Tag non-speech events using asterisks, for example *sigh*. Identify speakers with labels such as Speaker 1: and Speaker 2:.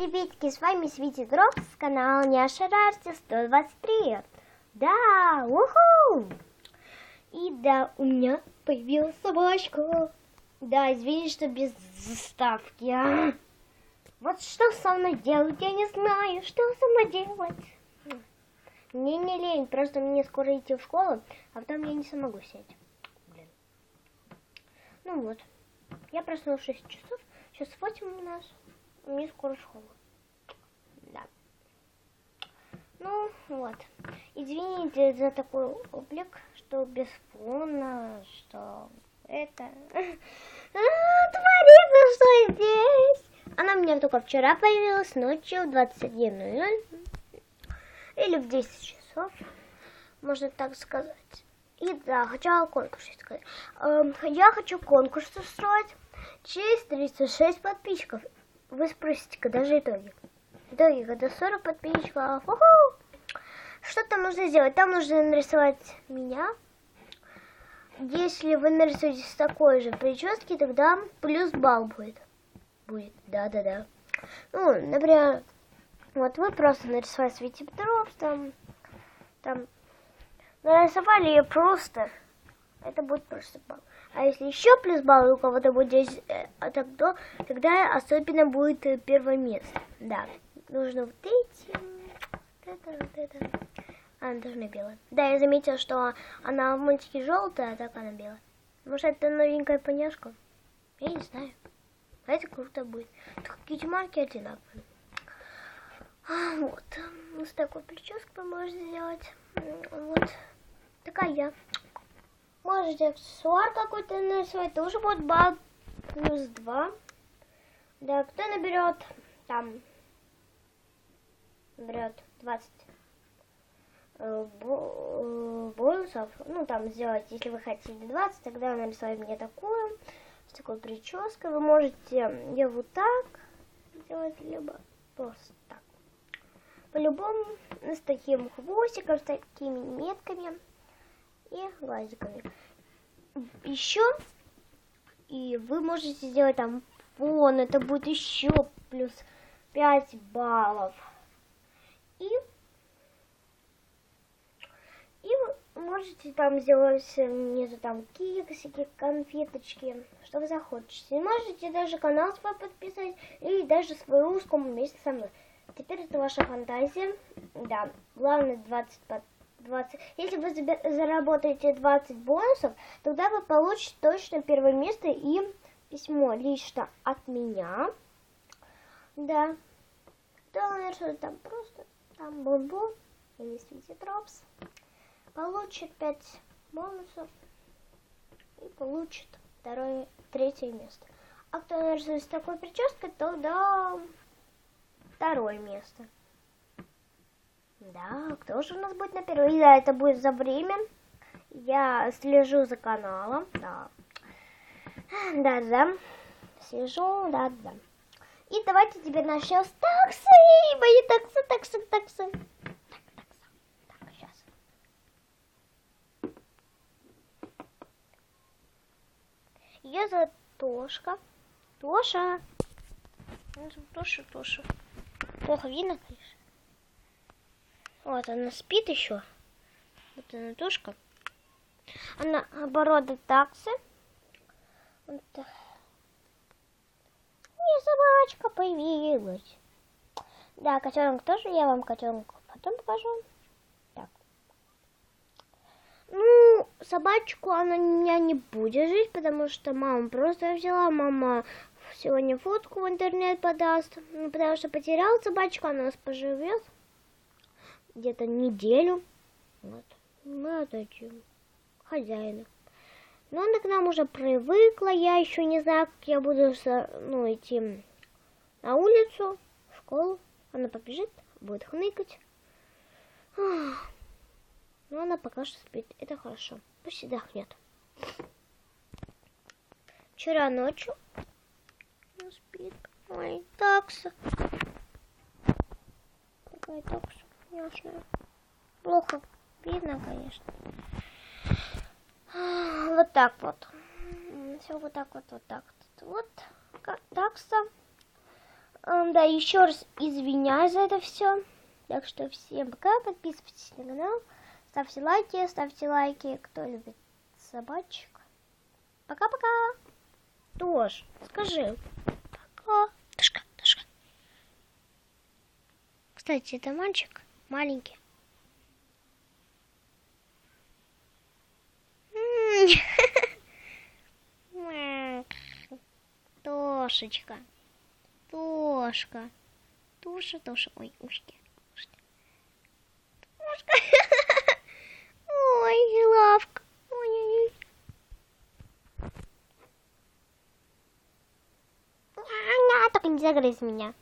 Speaker 1: приветики, с вами Свити Дропс, канал Няша Рарти 123. Да, уху! И да, у меня появилась собачка. Да, извини, что без заставки. а. Вот что со мной делать, я не знаю, что со мной делать. Мне не лень, просто мне скоро идти в школу, а потом я не смогу сесть. Блин. Ну вот, я проснулась в 6 часов, сейчас 8 у нас, мне скоро школа. Да. Ну вот, извините за такой облик, что без фона, что это... *laughs* Творится что здесь? Она у меня только вчера появилась ночью в 21.00 или в 10 часов, можно так сказать. И да, хотела конкурс сказать. Эм, я хочу конкурс устроить через 36 подписчиков. Вы спросите, когда же итоги? Итоги, когда 40 подписчиков. Что там нужно сделать? Там нужно нарисовать меня. Если вы нарисуете с такой же прически, тогда плюс балл будет. Будет, да-да-да. Ну, например, вот вы просто нарисовали Свети Дропс, там, там, нарисовали ее просто, это будет просто балл. А если еще плюс балл у кого-то будет э, а тогда, тогда особенно будет э, первое место. Да, нужно вот эти, вот это, вот это. Она должна белая. Да, я заметила, что она в мультике желтая, а так она белая. Может, это новенькая поняшка? Я не знаю. А это круто будет. Только какие марки одинаковые. А, вот. С такой прической вы можете сделать. Вот. Такая я. Можете аксессуар какой-то нарисовать. Тоже будет балл плюс два. Да, кто наберет там наберет 20 э, э, бонусов, ну там сделать, если вы хотите 20, тогда нарисовать мне такую, с такой прической. Вы можете ее вот так сделать, либо просто так. По-любому с таким хвостиком, с такими метками и глазиками. Еще и вы можете сделать там фон, это будет еще плюс 5 баллов. И и можете там сделать внизу там кексики, конфеточки, что вы захочете. И можете даже канал свой подписать или даже свой русском вместе со мной. Теперь это ваша фантазия. Да, главное 20 под 20. Если вы заработаете 20 бонусов, тогда вы получите точно первое место и письмо лично от меня. Да. Да, нарисует там просто там бон-бон или Свити Дропс. Получит 5 бонусов и получит второе, третье место. А кто нарисует с такой прической, то да, второе место. Да, кто же у нас будет на первом? И да, это будет за время. Я слежу за каналом. Да. Да, да. Слежу, да, да. И давайте теперь начнем с таксы. Мои таксы, таксы, таксы. Так, такса. Так, сейчас. Ее зовут Тошка. Тоша. Тоша, Тоша. Плохо видно, конечно. Вот она спит еще. Вот она тушка. Она обороты таксы. Вот. И собачка появилась. Да, котенок тоже. Я вам котенка потом покажу. Так. Ну, собачку она у меня не будет жить, потому что мама просто взяла. Мама сегодня фотку в интернет подаст. Ну, потому что потеряла собачку, она нас поживет где-то неделю. Вот. Мы отдадим хозяину. Но она к нам уже привыкла. Я еще не знаю, как я буду ну, идти на улицу, в школу. Она побежит, будет хныкать. Ах. Но она пока что спит. Это хорошо. Пусть отдохнет. Вчера ночью она спит. Ой, такса. Какая такса? Ясно. Плохо видно, конечно. А, Вот так вот. Все вот так вот, вот так вот. Вот ка- такса. Эм, да, еще раз извиняюсь за это все. Так что всем пока, подписывайтесь на канал, ставьте лайки, ставьте лайки, кто любит собачек. Пока-пока. Тош, скажи. Пока. Тошка, Тошка. Кстати, это мальчик маленький. *laughs* Тошечка. Тошка. Тоша, Тоша. Ой, ушки. ушки. Тошка. *laughs* Ой, лавка. Ой-ой-ой. А, Только не загрыз меня.